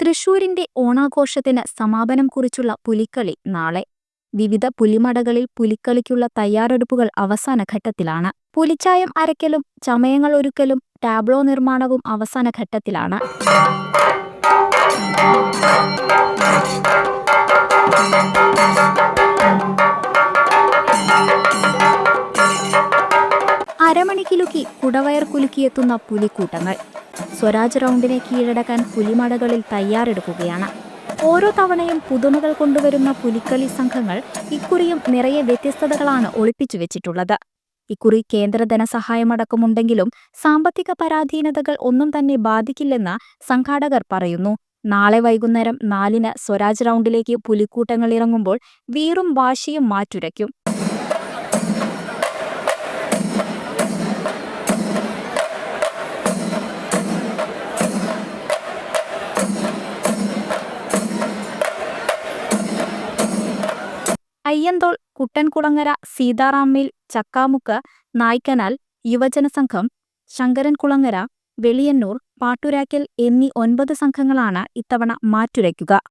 തൃശൂരിന്റെ ഓണാഘോഷത്തിന് സമാപനം കുറിച്ചുള്ള പുലിക്കളി നാളെ. വിവിധ പുലിമടകളിൽ പുലിക്കളിക്കുള്ള തയ്യാറെടുപ്പുകൾ അവസാന ഘട്ടത്തിലാണ്. പുലിച്ചായം അരക്കലും ചമയങ്ങൾ ഒരുക്കലും ടാബ്ലോ നിർമ്മാണവും അവസാന ഘട്ടത്തിലാണ്. അരമണി കുടവയർ കുലുക്കിയെത്തുന്ന പുലിക്കൂട്ടങ്ങൾ. സ്വരാജ് റൗണ്ടിനെ കീഴടക്കാൻ പുലിമടകളിൽ തയ്യാറെടുക്കുകയാണ്. ഓരോ തവണയും പുതുമകൾ കൊണ്ടുവരുന്ന പുലിക്കളി സംഘങ്ങൾ ഇക്കുറിയും നിറയെ വ്യത്യസ്തതകളാണ് ഒളിപ്പിച്ചു വെച്ചിട്ടുള്ളത്. ഇക്കുറി കേന്ദ്ര ധനസഹായമടക്കമുണ്ടെങ്കിലും സാമ്പത്തിക പരാധീനതകൾ ഒന്നും തന്നെ ബാധിക്കില്ലെന്ന് സംഘാടകർ പറയുന്നു. നാളെ വൈകുന്നേരം നാലിന് സ്വരാജ് റൗണ്ടിലേക്ക് പുലിക്കൂട്ടങ്ങൾ ഇറങ്ങുമ്പോൾ വീറും വാശിയും മാറ്റുരയ്ക്കും. അയ്യന്തോൾ കുട്ടൻകുളങ്ങര സീതാറാമിൽ ചക്കാമുക്ക് നായ്ക്കനാൽ യുവജനസംഘം ശങ്കരൻകുളങ്ങര വെളിയന്നൂർ പാട്ടുരാക്കൽ എന്നീ ഒൻപത് സംഘങ്ങളാണ് ഇത്തവണ മാറ്റുരയ്ക്കുക.